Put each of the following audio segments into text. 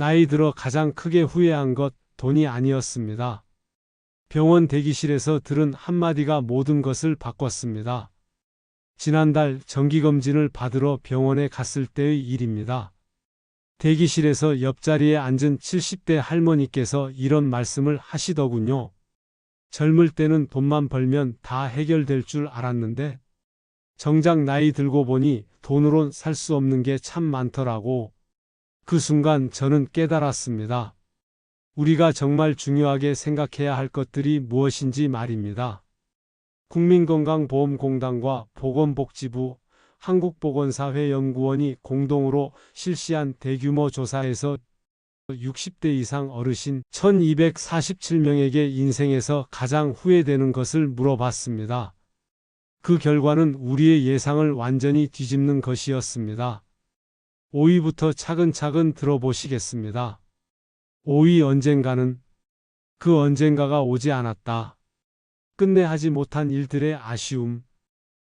나이 들어 가장 크게 후회한 것 돈이 아니었습니다. 병원 대기실에서 들은 한마디가 모든 것을 바꿨습니다. 지난달 정기검진을 받으러 병원에 갔을 때의 일입니다. 대기실에서 옆자리에 앉은 70대 할머니께서 이런 말씀을 하시더군요. 젊을 때는 돈만 벌면 다 해결될 줄 알았는데 정작 나이 들고 보니 돈으론 살 수 없는 게 참 많더라고. 그 순간 저는 깨달았습니다. 우리가 정말 중요하게 생각해야 할 것들이 무엇인지 말입니다. 국민건강보험공단과 보건복지부, 한국보건사회연구원이 공동으로 실시한 대규모 조사에서 60대 이상 어르신 1247명에게 인생에서 가장 후회되는 것을 물어봤습니다. 그 결과는 우리의 예상을 완전히 뒤집는 것이었습니다. 5위부터 차근차근 들어보시겠습니다. 5위 언젠가는 그 언젠가가 오지 않았다. 끝내 하지 못한 일들의 아쉬움.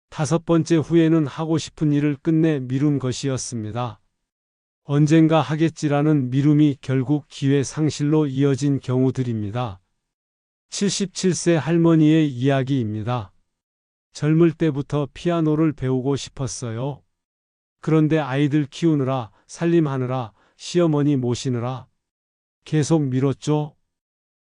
다섯 번째 후회는 하고 싶은 일을 끝내 미룬 것이었습니다. 언젠가 하겠지라는 미움이 결국 기회 상실로 이어진 경우들입니다. 77세 할머니의 이야기입니다. 젊을 때부터 피아노를 배우고 싶었어요. 그런데 아이들 키우느라, 살림하느라, 시어머니 모시느라 계속 미뤘죠.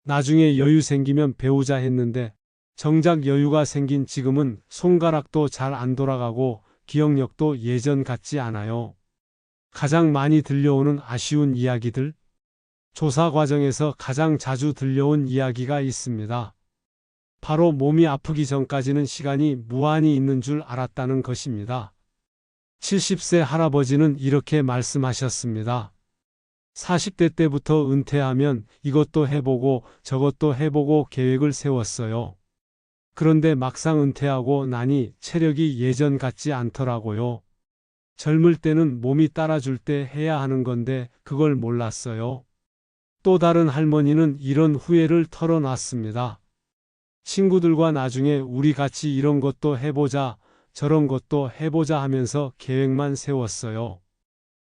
나중에 여유 생기면 배우자 했는데 정작 여유가 생긴 지금은 손가락도 잘 안 돌아가고 기억력도 예전 같지 않아요. 가장 많이 들려오는 아쉬운 이야기들? 조사 과정에서 가장 자주 들려온 이야기가 있습니다. 바로 몸이 아프기 전까지는 시간이 무한히 있는 줄 알았다는 것입니다. 70세 할아버지는 이렇게 말씀하셨습니다. 40대 때부터 은퇴하면 이것도 해보고 저것도 해보고 계획을 세웠어요. 그런데 막상 은퇴하고 나니 체력이 예전 같지 않더라고요. 젊을 때는 몸이 따라줄 때 해야 하는 건데 그걸 몰랐어요. 또 다른 할머니는 이런 후회를 털어놨습니다. 친구들과 나중에 우리 같이 이런 것도 해보자, 저런 것도 해보자 하면서 계획만 세웠어요.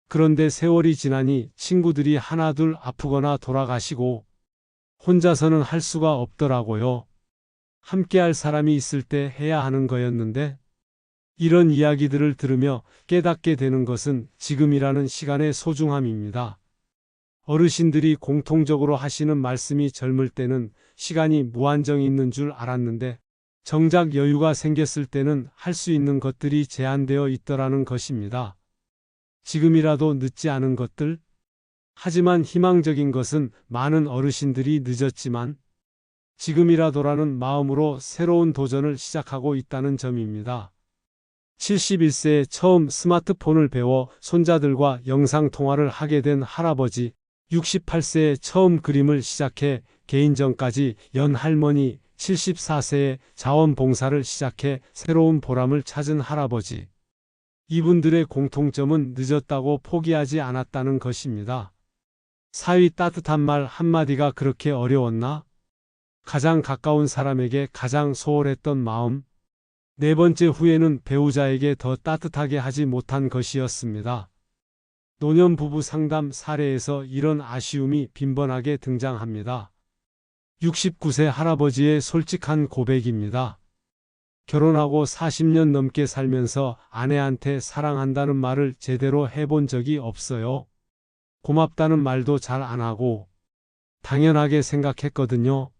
그런데 세월이 지나니 친구들이 하나둘 아프거나 돌아가시고 혼자서는 할 수가 없더라고요. 함께 할 사람이 있을 때 해야 하는 거였는데 이런 이야기들을 들으며 깨닫게 되는 것은 지금이라는 시간의 소중함입니다. 어르신들이 공통적으로 하시는 말씀이 젊을 때는 시간이 무한정 있는 줄 알았는데 정작 여유가 생겼을 때는 할 수 있는 것들이 제한되어 있더라는 것입니다. 지금이라도 늦지 않은 것들? 하지만 희망적인 것은 많은 어르신들이 늦었지만 지금이라도라는 마음으로 새로운 도전을 시작하고 있다는 점입니다. 71세에 처음 스마트폰을 배워 손자들과 영상통화를 하게 된 할아버지, 68세에 처음 그림을 시작해 개인전까지 연 할머니, 74세에 자원봉사를 시작해 새로운 보람을 찾은 할아버지. 이분들의 공통점은 늦었다고 포기하지 않았다는 것입니다. 사위 따뜻한 말 한마디가 그렇게 어려웠나? 가장 가까운 사람에게 가장 소홀했던 마음. 네 번째 후회는 배우자에게 더 따뜻하게 하지 못한 것이었습니다. 노년 부부 상담 사례에서 이런 아쉬움이 빈번하게 등장합니다. 69세 할아버지의 솔직한 고백입니다. 결혼하고 40년 넘게 살면서 아내한테 사랑한다는 말을 제대로 해본 적이 없어요. 고맙다는 말도 잘 안 하고 당연하게 생각했거든요.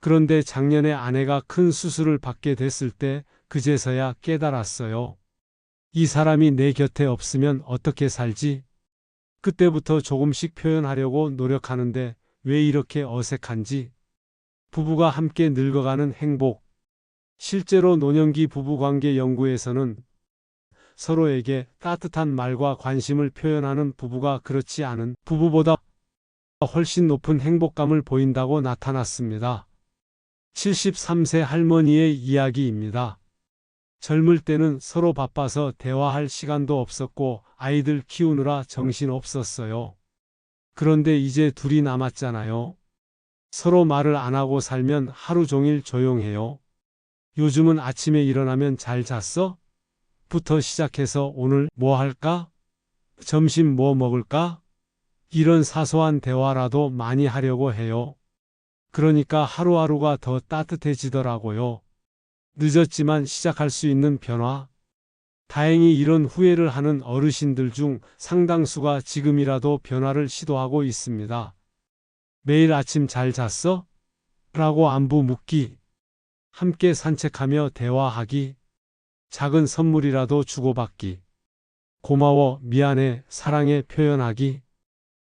그런데 작년에 아내가 큰 수술을 받게 됐을 때 그제서야 깨달았어요. 이 사람이 내 곁에 없으면 어떻게 살지? 그때부터 조금씩 표현하려고 노력하는데 왜 이렇게 어색한지? 부부가 함께 늙어가는 행복. 실제로 노년기 부부관계 연구에서는 서로에게 따뜻한 말과 관심을 표현하는 부부가 그렇지 않은 부부보다 훨씬 높은 행복감을 보인다고 나타났습니다. 73세 할머니의 이야기입니다. 젊을 때는 서로 바빠서 대화할 시간도 없었고 아이들 키우느라 정신 없었어요. 그런데 이제 둘이 남았잖아요. 서로 말을 안 하고 살면 하루 종일 조용해요. 요즘은 아침에 일어나면 잘 잤어? 부터 시작해서 오늘 뭐 할까? 점심 뭐 먹을까? 이런 사소한 대화라도 많이 하려고 해요. 그러니까 하루하루가 더 따뜻해지더라고요. 늦었지만 시작할 수 있는 변화. 다행히 이런 후회를 하는 어르신들 중 상당수가 지금이라도 변화를 시도하고 있습니다. 매일 아침 잘 잤어? 라고 안부 묻기. 함께 산책하며 대화하기. 작은 선물이라도 주고받기. 고마워, 미안해, 사랑해 표현하기.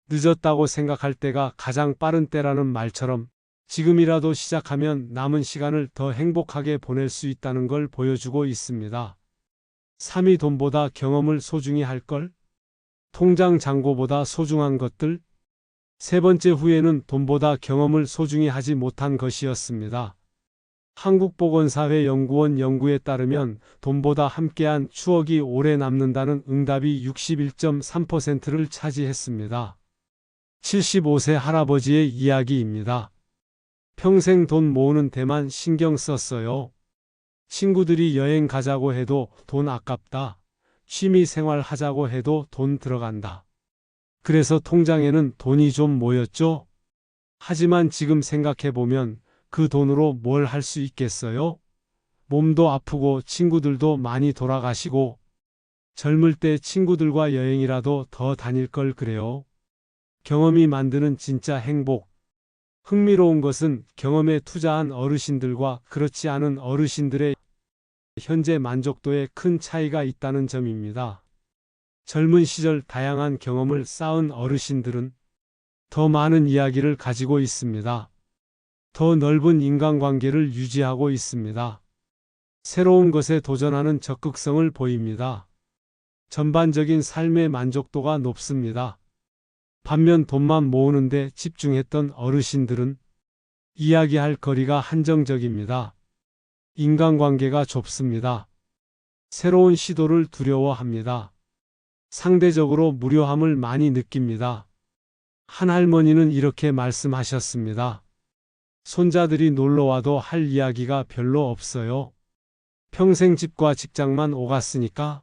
늦었다고 생각할 때가 가장 빠른 때라는 말처럼 지금이라도 시작하면 남은 시간을 더 행복하게 보낼 수 있다는 걸 보여주고 있습니다. 3위 돈보다 경험을 소중히 할 걸? 통장 잔고보다 소중한 것들? 세 번째 후회는 돈보다 경험을 소중히 하지 못한 것이었습니다. 한국보건사회 연구원 연구에 따르면 돈보다 함께한 추억이 오래 남는다는 응답이 61.3%를 차지했습니다. 75세 할아버지의 이야기입니다. 평생 돈 모으는 데만 신경 썼어요. 친구들이 여행 가자고 해도 돈 아깝다. 취미 생활 하자고 해도 돈 들어간다. 그래서 통장에는 돈이 좀 모였죠? 하지만 지금 생각해보면 그 돈으로 뭘 할 수 있겠어요? 몸도 아프고 친구들도 많이 돌아가시고 젊을 때 친구들과 여행이라도 더 다닐 걸 그래요. 경험이 만드는 진짜 행복. 흥미로운 것은 경험에 투자한 어르신들과 그렇지 않은 어르신들의 현재 만족도에 큰 차이가 있다는 점입니다. 젊은 시절 다양한 경험을 쌓은 어르신들은 더 많은 이야기를 가지고 있습니다. 더 넓은 인간관계를 유지하고 있습니다. 새로운 것에 도전하는 적극성을 보입니다. 전반적인 삶의 만족도가 높습니다. 반면 돈만 모으는데 집중했던 어르신들은 이야기할 거리가 한정적입니다. 인간관계가 좁습니다. 새로운 시도를 두려워합니다. 상대적으로 무료함을 많이 느낍니다. 한 할머니는 이렇게 말씀하셨습니다. 손자들이 놀러와도 할 이야기가 별로 없어요. 평생 집과 직장만 오갔으니까.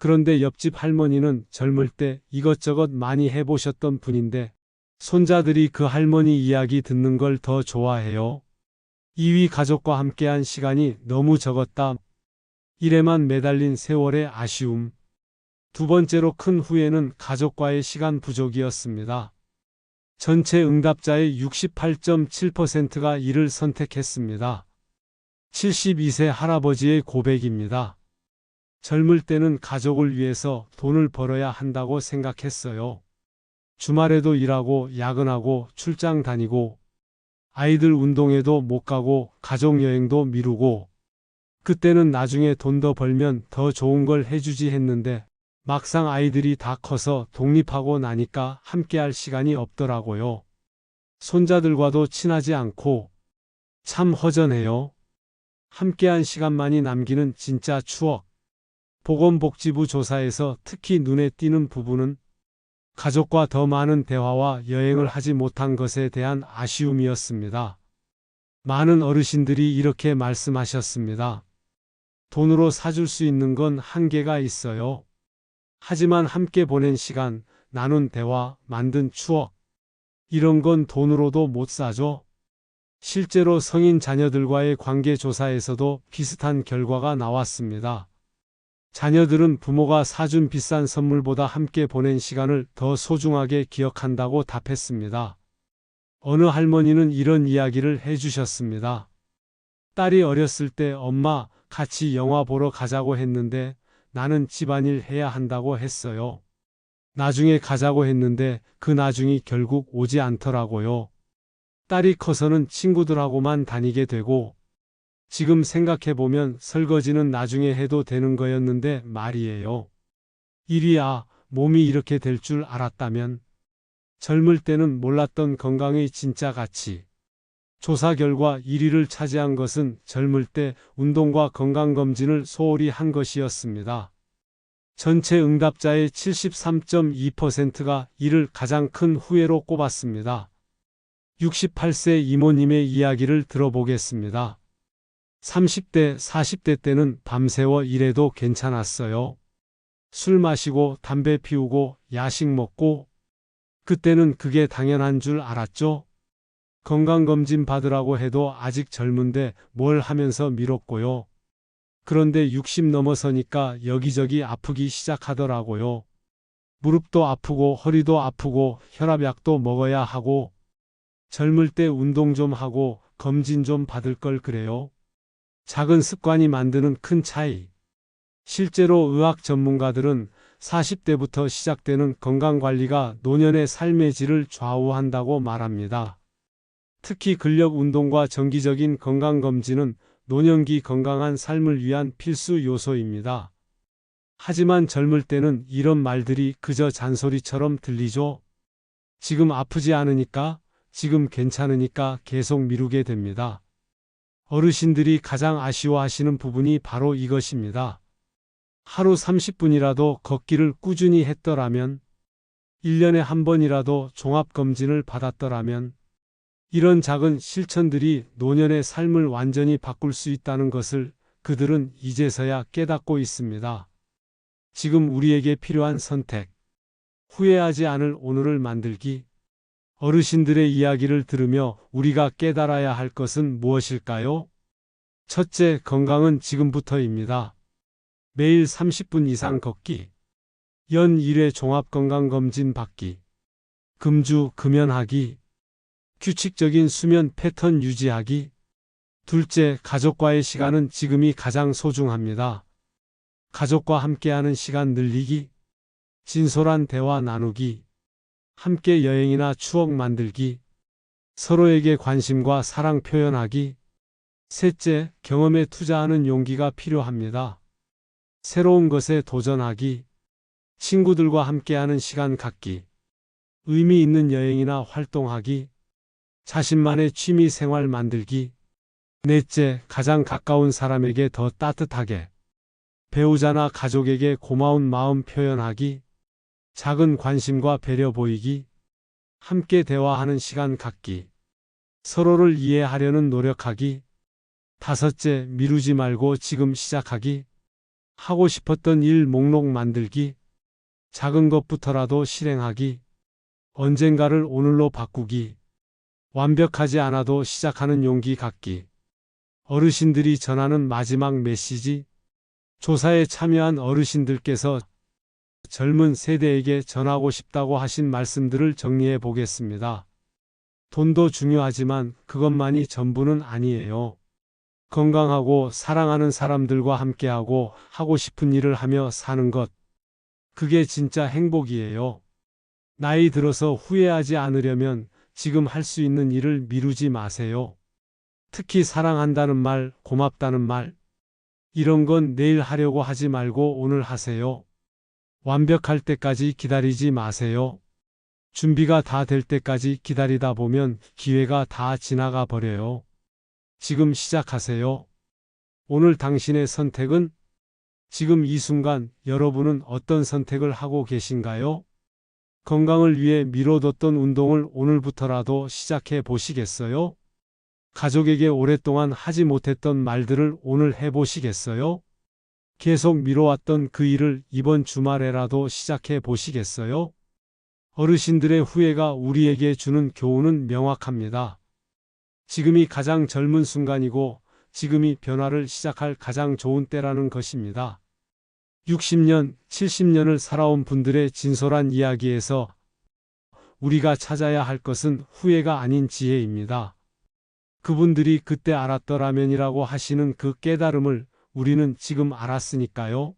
그런데 옆집 할머니는 젊을 때 이것저것 많이 해보셨던 분인데 손자들이 그 할머니 이야기 듣는 걸 더 좋아해요. 2위 가족과 함께한 시간이 너무 적었다. 일에만 매달린 세월의 아쉬움. 두 번째로 큰 후회는 가족과의 시간 부족이었습니다. 전체 응답자의 68.7%가 이를 선택했습니다. 72세 할아버지의 고백입니다. 젊을 때는 가족을 위해서 돈을 벌어야 한다고 생각했어요. 주말에도 일하고 야근하고 출장 다니고 아이들 운동회도 못 가고 가족 여행도 미루고 그때는 나중에 돈 더 벌면 더 좋은 걸 해주지 했는데 막상 아이들이 다 커서 독립하고 나니까 함께할 시간이 없더라고요. 손자들과도 친하지 않고 참 허전해요. 함께한 시간만이 남기는 진짜 추억. 보건복지부 조사에서 특히 눈에 띄는 부분은 가족과 더 많은 대화와 여행을 하지 못한 것에 대한 아쉬움이었습니다. 많은 어르신들이 이렇게 말씀하셨습니다. 돈으로 사줄 수 있는 건 한계가 있어요. 하지만 함께 보낸 시간, 나눈 대화, 만든 추억. 이런 건 돈으로도 못 사죠. 실제로 성인 자녀들과의 관계 조사에서도 비슷한 결과가 나왔습니다. 자녀들은 부모가 사준 비싼 선물보다 함께 보낸 시간을 더 소중하게 기억한다고 답했습니다. 어느 할머니는 이런 이야기를 해주셨습니다. 딸이 어렸을 때 엄마 같이 영화 보러 가자고 했는데 나는 집안일 해야 한다고 했어요. 나중에 가자고 했는데 그 나중이 결국 오지 않더라고요. 딸이 커서는 친구들하고만 다니게 되고 지금 생각해보면 설거지는 나중에 해도 되는 거였는데 말이에요. 일이야 몸이 이렇게 될 줄 알았다면 젊을 때는 몰랐던 건강의 진짜 가치. 조사 결과 1위를 차지한 것은 젊을 때 운동과 건강검진을 소홀히 한 것이었습니다. 전체 응답자의 73.2%가 이를 가장 큰 후회로 꼽았습니다. 68세 이모님의 이야기를 들어보겠습니다. 30대, 40대 때는 밤새워 일해도 괜찮았어요. 술 마시고 담배 피우고 야식 먹고 그때는 그게 당연한 줄 알았죠? 건강검진 받으라고 해도 아직 젊은데 뭘 하면서 미뤘고요. 그런데 60 넘어서니까 여기저기 아프기 시작하더라고요. 무릎도 아프고 허리도 아프고 혈압약도 먹어야 하고 젊을 때 운동 좀 하고 검진 좀 받을 걸 그래요. 작은 습관이 만드는 큰 차이. 실제로 의학 전문가들은 40대부터 시작되는 건강관리가 노년의 삶의 질을 좌우한다고 말합니다. 특히 근력 운동과 정기적인 건강검진은 노년기 건강한 삶을 위한 필수 요소입니다. 하지만 젊을 때는 이런 말들이 그저 잔소리처럼 들리죠. 지금 아프지 않으니까, 지금 괜찮으니까 계속 미루게 됩니다. 어르신들이 가장 아쉬워하시는 부분이 바로 이것입니다. 하루 30분이라도 걷기를 꾸준히 했더라면, 1년에 한 번이라도 종합검진을 받았더라면, 이런 작은 실천들이 노년의 삶을 완전히 바꿀 수 있다는 것을 그들은 이제서야 깨닫고 있습니다. 지금 우리에게 필요한 선택. 후회하지 않을 오늘을 만들기. 어르신들의 이야기를 들으며 우리가 깨달아야 할 것은 무엇일까요? 첫째, 건강은 지금부터입니다. 매일 30분 이상 걷기. 연 1회 종합건강검진 받기. 금주 금연하기. 규칙적인 수면 패턴 유지하기. 둘째, 가족과의 시간은 지금이 가장 소중합니다. 가족과 함께하는 시간 늘리기. 진솔한 대화 나누기. 함께 여행이나 추억 만들기. 서로에게 관심과 사랑 표현하기. 셋째, 경험에 투자하는 용기가 필요합니다. 새로운 것에 도전하기. 친구들과 함께하는 시간 갖기. 의미 있는 여행이나 활동하기. 자신만의 취미 생활 만들기. 넷째, 가장 가까운 사람에게 더 따뜻하게. 배우자나 가족에게 고마운 마음 표현하기. 작은 관심과 배려 보이기. 함께 대화하는 시간 갖기. 서로를 이해하려는 노력하기. 다섯째, 미루지 말고 지금 시작하기. 하고 싶었던 일 목록 만들기. 작은 것부터라도 실행하기. 언젠가를 오늘로 바꾸기. 완벽하지 않아도 시작하는 용기 갖기. 어르신들이 전하는 마지막 메시지. 조사에 참여한 어르신들께서 젊은 세대에게 전하고 싶다고 하신 말씀들을 정리해 보겠습니다. 돈도 중요하지만 그것만이 전부는 아니에요. 건강하고 사랑하는 사람들과 함께하고 하고 싶은 일을 하며 사는 것. 그게 진짜 행복이에요. 나이 들어서 후회하지 않으려면 지금 할 수 있는 일을 미루지 마세요. 특히 사랑한다는 말, 고맙다는 말. 이런 건 내일 하려고 하지 말고 오늘 하세요. 완벽할 때까지 기다리지 마세요. 준비가 다 될 때까지 기다리다 보면 기회가 다 지나가 버려요. 지금 시작하세요. 오늘 당신의 선택은? 지금 이 순간 여러분은 어떤 선택을 하고 계신가요? 건강을 위해 미뤄뒀던 운동을 오늘부터라도 시작해 보시겠어요? 가족에게 오랫동안 하지 못했던 말들을 오늘 해보시겠어요? 계속 미뤄왔던 그 일을 이번 주말에라도 시작해 보시겠어요? 어르신들의 후회가 우리에게 주는 교훈은 명확합니다. 지금이 가장 젊은 순간이고 지금이 변화를 시작할 가장 좋은 때라는 것입니다. 60년, 70년을 살아온 분들의 진솔한 이야기에서 우리가 찾아야 할 것은 후회가 아닌 지혜입니다. 그분들이 그때 알았더라면이라고 하시는 그 깨달음을 우리는 지금 알았으니까요.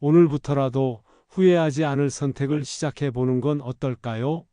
오늘부터라도 후회하지 않을 선택을 시작해 보는 건 어떨까요?